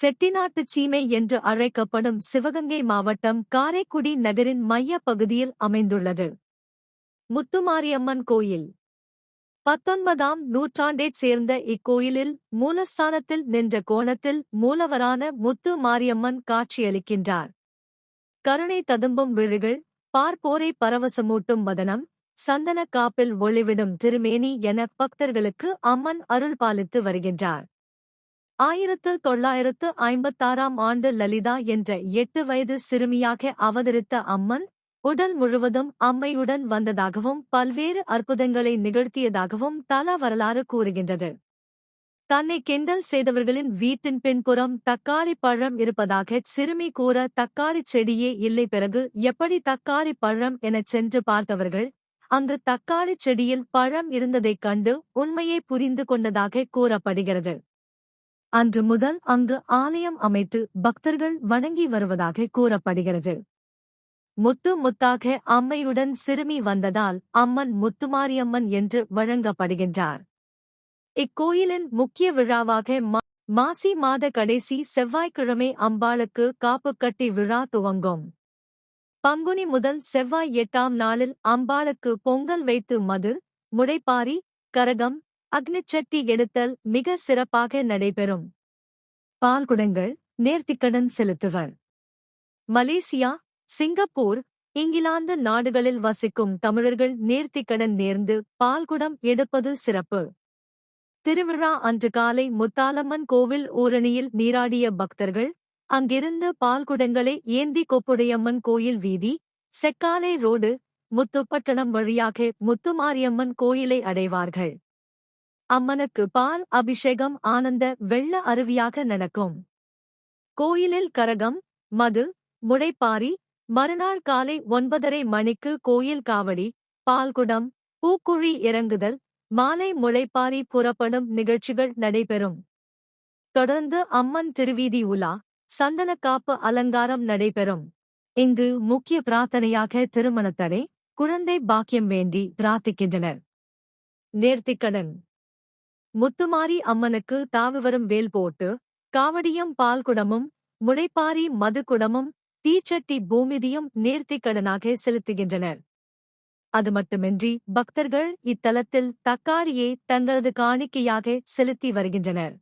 செட்டிநாட்டுச் சீமை என்று அழைக்கப்படும் சிவகங்கை மாவட்டம் காரைக்குடி நகரின் மையப் பகுதியில் அமைந்துள்ளது. முத்துமாரியம்மன் கோயில். பத்தொன்பதாம் நூற்றாண்டைச் சேர்ந்த இக்கோயிலில் மூலஸ்தானத்தில் நின்ற கோணத்தில் மூலவரான முத்து மாரியம்மன் காட்சியளிக்கின்றார். கருணை ததும்பும் விழிகள் பார்ப்போரை பரவசமூட்டும் வதனம் சந்தன காப்பில் ஒளிவிடும் திருமேனி என பக்தர்களுக்கு அம்மன் அருள் பாலித்து வருகின்றார். ஆயிரத்து தொள்ளாயிரத்து ஐம்பத்தாறாம் ஆண்டு லலிதா என்ற எட்டு வயது சிறுமியாக அவதரித்த அம்மன் உடல் முழுவதும் அம்மையுடன் வந்ததாகவும் பல்வேறு அற்புதங்களை நிகழ்த்தியதாகவும் தல வரலாறு கூறுகின்றது. தன்னை கிண்டல் செய்தவர்களின் வீட்டின் பின்புறம் தக்காளி பழம் இருப்பதாக சிறுமி கூற தக்காளி செடியே இல்லை பிறகு எப்படி தக்காளி பழம் எனச் சென்று பார்த்தவர்கள் அங்கு தக்காளி செடியில் பழம் இருந்ததைக் கண்டு உண்மையை புரிந்து கொண்டதாக கூறப்படுகிறது. அன்று முதல் அங்கு ஆலயம் அமைத்து பக்தர்கள் வணங்கி வருவதாக கூறப்படுகிறது. முத்து முத்தாக அம்மையுடன் சிறுமி வந்ததால் அம்மன் முத்துமாரியம்மன் என்று வழங்கப்படுகின்றார். இக்கோயிலின் முக்கிய விழாவாக மா- மாசி மாத கடைசி செவ்வாய்க்கிழமை அம்பாளுக்கு காப்பு கட்டி விழா துவங்கும். பங்குனி முதல் செவ்வாய் எட்டாம் நாளில் அம்பாளுக்கு பொங்கல் வைத்து மது முடைப்பாரி கரகம் அக்னிச்சட்டி எடுத்தல் மிக சிறப்பாக நடைபெறும். பால்குடங்கள் நேர்த்திக்கடன் செலுத்துவர். மலேசியா சிங்கப்பூர் இங்கிலாந்து நாடுகளில் வசிக்கும் தமிழர்கள் நேர்த்திக்கடன் நேர்ந்து பால்குடம் எடுப்பது சிறப்பு. திருவிழா அன்று காலை முத்தாலம்மன் கோவில் ஊரணியில் நீராடிய பக்தர்கள் அங்கிருந்து பால்குடங்களை ஏந்தி கொப்புடையம்மன் கோயில் வீதி செக்காலை ரோடு முத்துப்பட்டணம் வழியாக முத்துமாரியம்மன் கோயிலை அடைவார்கள். அம்மனுக்கு பால் அபிஷேகம் ஆனந்த வெள்ள அருவியாக நடக்கும். கோயிலில் கரகம் மது முளைப்பாரி மறுநாள் காலை ஒன்பதரை மணிக்கு கோயில் காவடி பால்குடம் பூக்குழி இறங்குதல் மாலை முளைப்பாரி புறப்படும் நிகழ்ச்சிகள் நடைபெறும். தொடர்ந்து அம்மன் திருவீதி உலா சந்தனக்காப்பு அலங்காரம் நடைபெறும். இங்கு முக்கிய பிரார்த்தனையாக திருமணத்தடை குழந்தை பாக்கியம் வேண்டி பிரார்த்திக்கின்றனர். நேர்த்திக்கடன். முத்துமாரி அம்மனுக்கு தாவுவரும் வேல் போட்டு காவடியும் பால்குடமும் முளைப்பாரி மதுக்குடமும் தீச்சட்டி பூமிதியும் நேர்த்திக்கடனாக செலுத்துகின்றனர். அது மட்டுமின்றி பக்தர்கள் இத்தலத்தில் தக்காரியை தங்களது காணிக்கையாக செலுத்தி வருகின்றனர்.